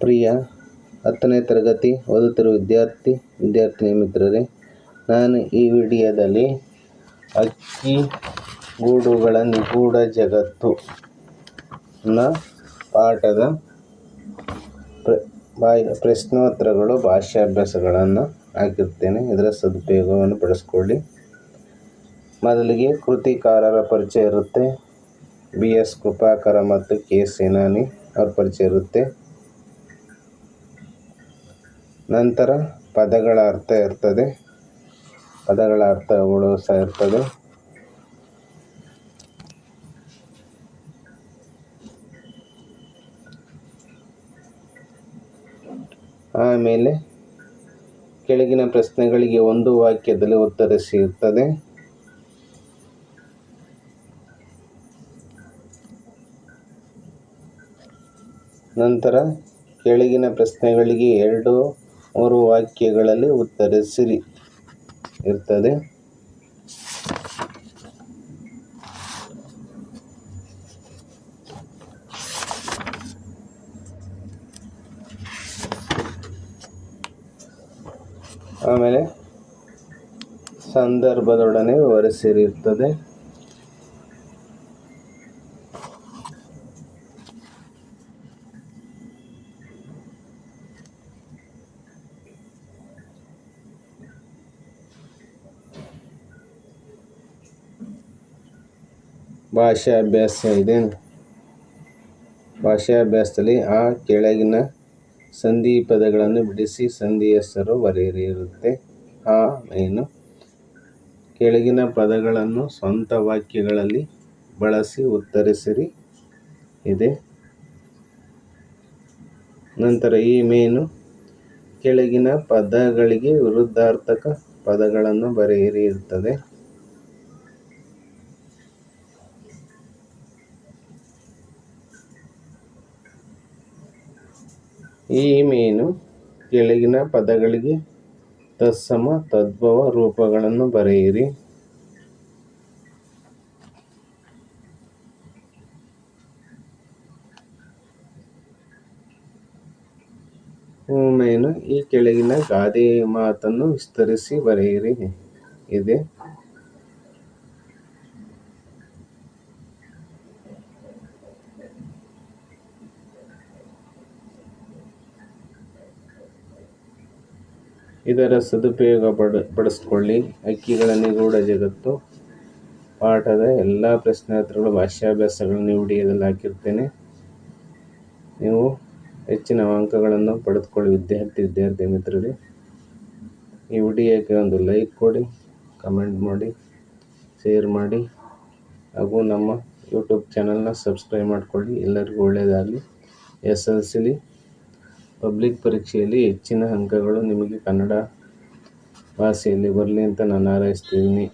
ಪ್ರಿಯ ಹತ್ತನೇ ತರಗತಿ ಓದುತ್ತಿರುವ ವಿದ್ಯಾರ್ಥಿ, ವಿದ್ಯಾರ್ಥಿನಿ ಮಿತ್ರರೇ, ನಾನು ಈ ವಿಡಿಯೋದಲ್ಲಿ ಅಕ್ಕಿ ಗೂಡುಗಳ ನಿಗೂಢ ಜಗತ್ತು ನ ಪಾಠದ ಪ್ರಶ್ನೋತ್ತರಗಳು ಭಾಷಾಭ್ಯಾಸಗಳನ್ನು ಹಾಕಿರ್ತೇನೆ. ಇದರ ಸದುಪಯೋಗವನ್ನು ಪಡಿಸ್ಕೊಳ್ಳಿ. ಮೊದಲಿಗೆ ಕೃತಿಕಾರರ ಪರಿಚಯ ಇರುತ್ತೆ. ಬಿ ಎಸ್ ಕೃಪಾಕರ ಮತ್ತು ಕೆ ಸೇನಾನಿ ಅವ್ರ ಪರಿಚಯ ಇರುತ್ತೆ. ನಂತರ ಪದಗಳ ಅರ್ಥ ಇರ್ತದೆ. ಪದಗಳ ಅರ್ಥಗಳು ಸಹ ಇರ್ತದೆ. ಆಮೇಲೆ ಕೆಳಗಿನ ಪ್ರಶ್ನೆಗಳಿಗೆ ಒಂದು ವಾಕ್ಯದಲ್ಲಿ ಉತ್ತರಿಸಿ ಇರ್ತದೆ. ನಂತರ ಕೆಳಗಿನ ಪ್ರಶ್ನೆಗಳಿಗೆ ಎರಡು ಮೂರು ವಾಕ್ಯಗಳಲ್ಲಿ ಉತ್ತರಿಸಿರಿ. ಇರ್ತದೆ. ಆಮೇಲೆ ಸಂದರ್ಭದೊಡನೆ ವಿವರಿಸಿರಿರ್ತದೆ ಭಾಷಾ ಅಭ್ಯಾಸ ಭಾಷಾಭ್ಯಾಸದಲ್ಲಿ ಆ ಕೆಳಗಿನ ಸಂಧಿ ಪದಗಳನ್ನು ಬಿಡಿಸಿ ಸಂಧಿ ಹೆಸರು ಬರೆಯಿರಿ ಇರುತ್ತೆ ಆ ಏನು? ಕೆಳಗಿನ ಪದಗಳನ್ನು ಸ್ವಂತ ವಾಕ್ಯಗಳಲ್ಲಿ ಬಳಸಿ ಉತ್ತರಿಸಿರಿ. ಇದೆ. ನಂತರ ಈ ಮೇನು, ಕೆಳಗಿನ ಪದಗಳಿಗೆ ವಿರುದ್ಧಾರ್ಥಕ ಪದಗಳನ್ನು ಬರೆಯಿರಿ ಇರ್ತದೆ ಈ ಮೇನು ಕೆಳಗಿನ ಪದಗಳಿಗೆ ತತ್ಸಮ, ತದ್ಭವ ರೂಪಗಳನ್ನು ಬರೆಯಿರಿ. ಮೇನು, ಈ ಕೆಳಗಿನ ಗಾದೆ ಮಾತನ್ನು ವಿಸ್ತರಿಸಿ ಬರೆಯಿರಿ. ಇದೆ. ಇದರ ಸದುಪಯೋಗ ಪಡ ಪಡಿಸ್ಕೊಳ್ಳಿ ಅಕ್ಕಿಗಳ ನಿಗೂಢ ಜಗತ್ತು. ಪಾಠದ ಎಲ್ಲ ಪ್ರಶ್ನೋತ್ತರಗಳು ಭಾಷಾಭ್ಯಾಸಗಳನ್ನು ಈ ವಿಡಿಯೋದಲ್ಲಿ ಹಾಕಿರ್ತೇನೆ ನೀವು ಹೆಚ್ಚಿನ ಅಂಕಗಳನ್ನು ಪಡೆದುಕೊಳ್ಳಿ, ವಿದ್ಯಾರ್ಥಿ ವಿದ್ಯಾರ್ಥಿ ಮಿತ್ರರೇ. ಈ ವಿಡಿಯೋಕ್ಕೆ ಒಂದು ಲೈಕ್ ಕೊಡಿ, ಕಮೆಂಟ್ ಮಾಡಿ, ಶೇರ್ ಮಾಡಿ. ಹಾಗೂ ನಮ್ಮ ಯೂಟ್ಯೂಬ್ ಚಾನಲ್ನ ಸಬ್ಸ್ಕ್ರೈಬ್ ಮಾಡಿಕೊಳ್ಳಿ. ಎಲ್ಲರಿಗೂ ಒಳ್ಳೆಯದಾಗಲಿ. S L ಸಿಲಿ. ಪಬ್ಲಿಕ್ ಪರೀಕ್ಷೆಯಲ್ಲಿ ಹೆಚ್ಚಿನ ಅಂಕಗಳು ನಿಮಗೆ ಕನ್ನಡ ಭಾಷೆಯಲ್ಲಿ ಬರಲಿ ಅಂತ ನಾನು ಹಾರೈಸ್ತಿದ್ದೀನಿ